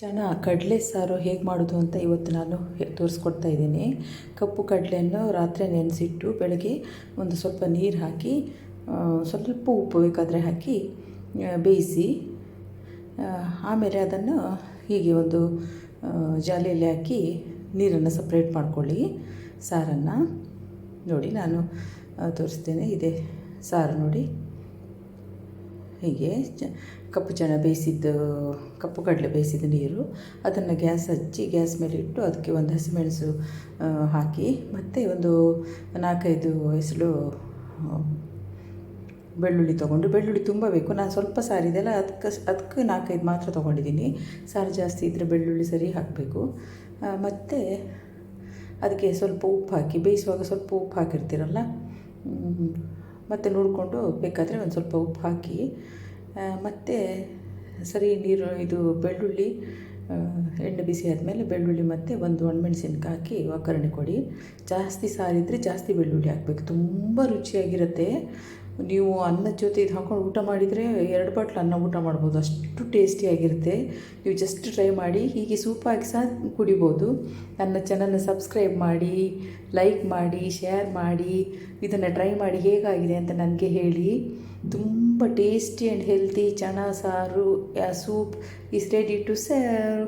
ಚೆನ್ನ ಕಡಲೆ ಸಾರು ಹೇಗೆ ಮಾಡೋದು ಅಂತ ಇವತ್ತು ನಾನು ತೋರಿಸ್ಕೊಡ್ತಾ ಇದ್ದೀನಿ. ಕಪ್ಪು ಕಡಲೆಯನ್ನು ರಾತ್ರಿ ನೆನೆಸಿಟ್ಟು ಬೆಳಗ್ಗೆ ಒಂದು ಸ್ವಲ್ಪ ನೀರು ಹಾಕಿ ಸ್ವಲ್ಪ ಉಪ್ಪು ಬೇಕಾದರೆ ಹಾಕಿ ಬೇಯಿಸಿ ಆಮೇಲೆ ಅದನ್ನು ಹೀಗೆ ಒಂದು ಜಾಲಿಯಲ್ಲಿ ಹಾಕಿ ನೀರನ್ನು ಸಪ್ರೇಟ್ ಮಾಡ್ಕೊಳ್ಳಿ. ಸಾರನ್ನು ನೋಡಿ ನಾನು ತೋರಿಸ್ತೇನೆ. ಇದೆ ಸಾರು ನೋಡಿ. ಹೀಗೆ ಚ ಕಪ್ಪು ಚಣ ಬೇಯಿಸಿದ್ದು, ಕಪ್ಪು ಕಡಲೆ ಬೇಯಿಸಿದ ನೀರು, ಅದನ್ನು ಗ್ಯಾಸ್ ಹಚ್ಚಿ ಗ್ಯಾಸ್ ಮೇಲೆ ಇಟ್ಟು ಅದಕ್ಕೆ ಒಂದು ಹಸಿಮೆಣಸು ಹಾಕಿ, ಮತ್ತು ಒಂದು ನಾಲ್ಕೈದು ಹೆಸಳು ಬೆಳ್ಳುಳ್ಳಿ ತೊಗೊಂಡು, ಬೆಳ್ಳುಳ್ಳಿ ತುಂಬ ಬೇಕು. ನಾನು ಸ್ವಲ್ಪ ಸಾರಿದೆಲ್ಲ ಅದಕ್ಕೆ ಅದಕ್ಕೆ ನಾಲ್ಕೈದು ಮಾತ್ರ ತೊಗೊಂಡಿದ್ದೀನಿ. ಸಾರು ಜಾಸ್ತಿ ಇದ್ದರೆ ಬೆಳ್ಳುಳ್ಳಿ ಸರಿ ಹಾಕಬೇಕು. ಮತ್ತು ಅದಕ್ಕೆ ಸ್ವಲ್ಪ ಉಪ್ಪು ಹಾಕಿ, ಬೇಯಿಸುವಾಗ ಸ್ವಲ್ಪ ಉಪ್ಪು ಹಾಕಿರ್ತೀರಲ್ಲ? ಮತ್ತು ನೋಡಿಕೊಂಡು ಬೇಕಾದರೆ ಒಂದು ಸ್ವಲ್ಪ ಉಪ್ಪು ಹಾಕಿ ಮತ್ತು ಸರಿ ನೀರು, ಇದು ಬೆಳ್ಳುಳ್ಳಿ ಎಣ್ಣೆ ಬಿಸಿ ಆದಮೇಲೆ ಬೆಳ್ಳುಳ್ಳಿ ಮತ್ತು ಒಂದು ಒಣಮೆಣ್ಸಿನ್ಕಾಯಿ ಹಾಕಿ ಒಗ್ಗರಣೆ ಕೊಡಿ. ಜಾಸ್ತಿ ಸಾರಿದರೆ ಜಾಸ್ತಿ ಬೆಳ್ಳುಳ್ಳಿ ಹಾಕಬೇಕು. ತುಂಬ ರುಚಿಯಾಗಿರುತ್ತೆ. ನೀವು ಅನ್ನದ ಜೊತೆ ಇದು ಹಾಕೊಂಡು ಊಟ ಮಾಡಿದರೆ ಎರಡು ಬಾಟ್ಲು ಅನ್ನ ಊಟ ಮಾಡ್ಬೋದು. ಅಷ್ಟು ಟೇಸ್ಟಿಯಾಗಿರುತ್ತೆ ನೀವು ಜಸ್ಟ್ ಟ್ರೈ ಮಾಡಿ, ಹೀಗೆ ಸೂಪ್ ಹಾಕಿ ಸಹ ಕುಡಿಬೋದು. ನನ್ನ ಚಾನಲ್ನ ಸಬ್ಸ್ಕ್ರೈಬ್ ಮಾಡಿ ಲೈಕ್ ಮಾಡಿ ಶೇರ್ ಮಾಡಿ, ಇದನ್ನು ಟ್ರೈ ಮಾಡಿ ಹೇಗಾಗಿದೆ ಅಂತ ನನಗೆ ಹೇಳಿ. ತುಂಬ ಟೇಸ್ಟಿ ಆ್ಯಂಡ್ ಹೆಲ್ತಿ ಚಣ ಸಾರು soup is ready to serve